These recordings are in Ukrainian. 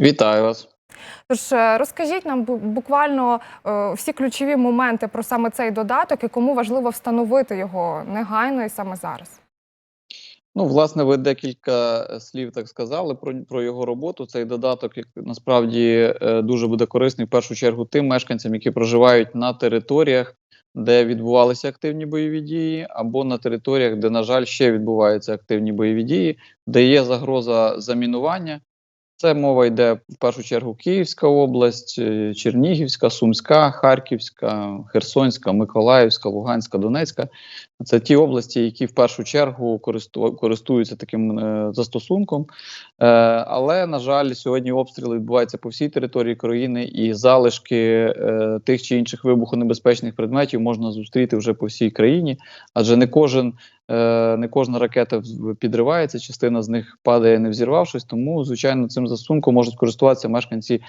Вітаю вас. Тож е, розкажіть нам буквально е, всі ключові моменти про саме цей додаток і кому важливо встановити його негайно і саме зараз. Ну, власне, ви декілька е, слів так сказали про, про його роботу. Цей додаток як насправді дуже буде корисний в першу чергу тим мешканцям, які проживають на територіях, де відбувалися активні бойові дії, або на територіях, де, на жаль, ще відбуваються активні бойові дії, де є загроза замінування. Це мова йде в першу чергу Київська область, е, Чернігівська, Сумська, Харківська, Херсонська, Миколаївська, Луганська, Донецька. Це ті області, які в першу чергу користуються таким е, застосунком. Е, але, на жаль, сьогодні обстріли відбуваються по всій території країни, і залишки е, тих чи інших вибухонебезпечних предметів можна зустріти вже по всій країні, адже не кожен. е, Не кожна ракета підривається, частина з них падає, не взірвавшись. Тому, звичайно, цим засунком можуть користуватися мешканці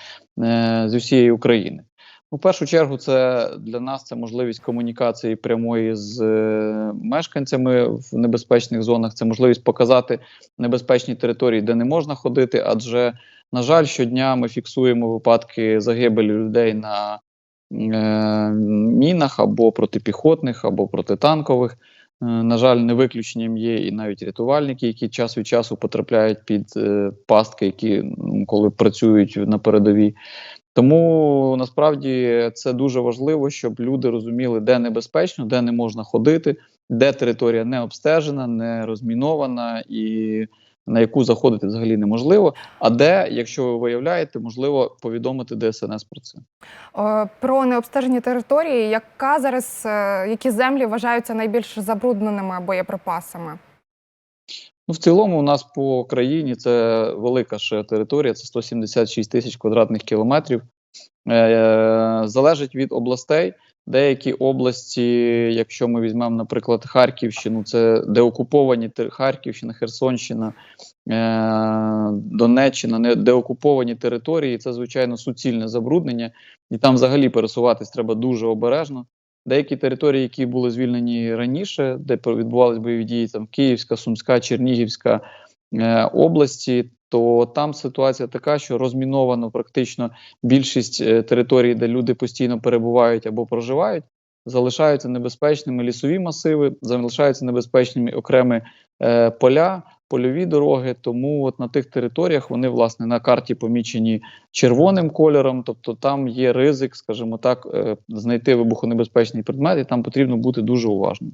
з усієї України. У першу чергу, це для нас це можливість комунікації прямої з е, мешканцями в небезпечних зонах. Це можливість показати небезпечні території, де не можна ходити. Адже, на жаль, щодня ми фіксуємо випадки загибелі людей на е, мінах або протипіхотних, або протитанкових. Е, На жаль, не виключенням є і навіть рятувальники, які час від часу потрапляють під е, пастки, які коли працюють на передовій. Тому насправді це дуже важливо, щоб люди розуміли, де небезпечно, де не можна ходити, де територія не обстежена, не розмінована і на яку заходити взагалі неможливо. А де, якщо ви виявляєте, можливо повідомити ДСНС про це. Про необстежені території, яка зараз е, які землі вважаються найбільш забрудненими боєприпасами? Ну, в цілому, у нас по країні це велика ще територія, це 176 тисяч квадратних кілометрів. Е, залежить від областей. Деякі області, якщо ми візьмемо, наприклад, Харківщину, це деокуповані Харківщина, Херсонщина, е, Донеччина, деокуповані території, це звичайно суцільне забруднення, і там взагалі пересуватись треба дуже обережно. Деякі території, які були звільнені раніше, де відбувалися бойові дії, там Київська, Сумська, Чернігівська е, області, то там ситуація така, що розміновано практично більшість е, територій, де люди постійно перебувають або проживають, залишаються небезпечними лісові масиви, залишаються небезпечними окремі е, поля, польові дороги. Тому от на тих територіях вони власне на карті помічені червоним кольором, тобто там є ризик, скажімо так, е, знайти вибухонебезпечний предмет, і там потрібно бути дуже уважним.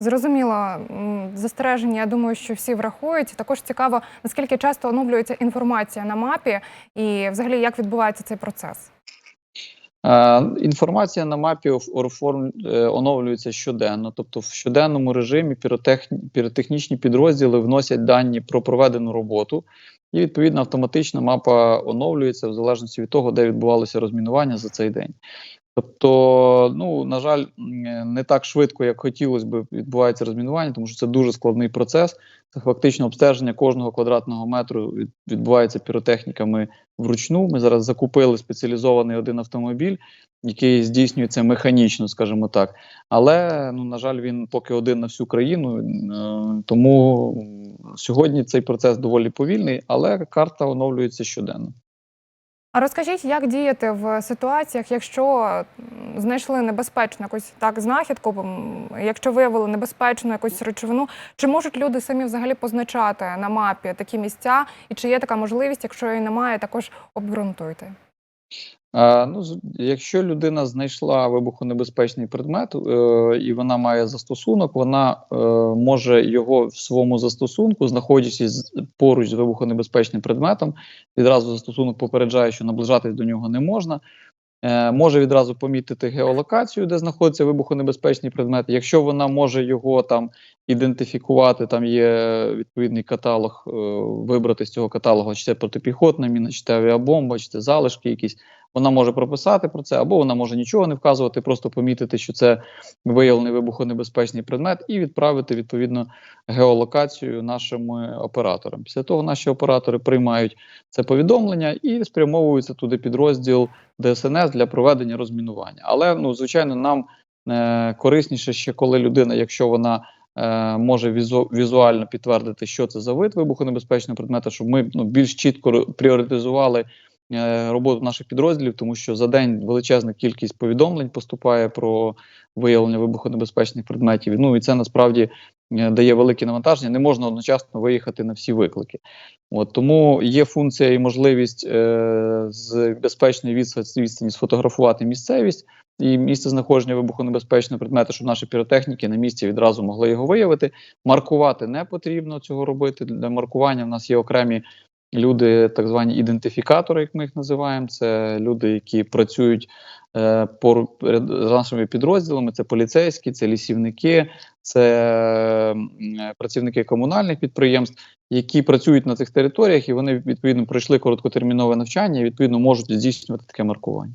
Зрозуміло, застереження, я думаю, що всі врахують. Також цікаво, наскільки часто оновлюється інформація на мапі, і взагалі як відбувається цей процес. Е, інформація на мапі е, оновлюється щоденно, тобто в щоденному режимі піротехнічні підрозділи вносять дані про проведену роботу, і відповідно автоматично мапа оновлюється в залежності від того, де відбувалося розмінування за цей день. Тобто, ну на жаль, не так швидко, як хотілося б, відбувається розмінування, тому що це дуже складний процес. Це фактично обстеження кожного квадратного метру відбувається піротехніками вручну. Ми зараз закупили спеціалізований один автомобіль, який здійснюється механічно, скажімо так. Але ну на жаль, він поки один на всю країну. е, Тому сьогодні цей процес доволі повільний, але карта оновлюється щоденно. А розкажіть, як діяти в ситуаціях, якщо знайшли небезпечну якусь так знахідку, якщо виявили небезпечну якусь речовину, чи можуть люди самі взагалі позначати на мапі такі місця, і чи є така можливість, якщо її немає, також обґрунтуйте. А, ну, якщо людина знайшла вибухонебезпечний предмет, е, і вона має застосунок, вона е, може його в своєму застосунку, знаходячись поруч з вибухонебезпечним предметом, відразу застосунок попереджає, що наближатись до нього не можна. Е, може відразу помітити геолокацію, де знаходиться вибухонебезпечний предмет. Якщо вона може його там ідентифікувати, там є відповідний каталог, е, вибрати з цього каталогу, чи це протипіхотна міна, чи це авіабомба, чи це залишки якісь. Вона може прописати про це, або вона може нічого не вказувати, просто помітити, що це виявлений вибухонебезпечний предмет, і відправити відповідно геолокацію нашим е, операторам. Після того наші оператори приймають це повідомлення і спрямовуються туди підрозділ ДСНС для проведення розмінування. Але ну звичайно, нам е, корисніше ще коли людина, якщо вона може візу, візуально підтвердити, що це за вид вибухонебезпечного предмета, щоб ми ну, більш чітко пріоритизували е, роботу наших підрозділів, тому що за день величезна кількість повідомлень поступає про виявлення вибухонебезпечних предметів. Ну і це насправді е, дає велике навантаження. Не можна одночасно виїхати на всі виклики. От тому є функція і можливість е, з безпечної відстані, сфотографувати місцевість і місце знаходження вибухонебезпечного предмета, щоб наші піротехніки на місці відразу могли його виявити. Маркувати не потрібно цього робити. Для маркування в нас є окремі люди, так звані ідентифікатори, як ми їх називаємо. Це люди, які працюють е, перед з нашими підрозділами. Це поліцейські, це лісівники, це е, працівники комунальних підприємств, які працюють на цих територіях, і вони відповідно пройшли короткотермінове навчання і відповідно можуть здійснювати таке маркування.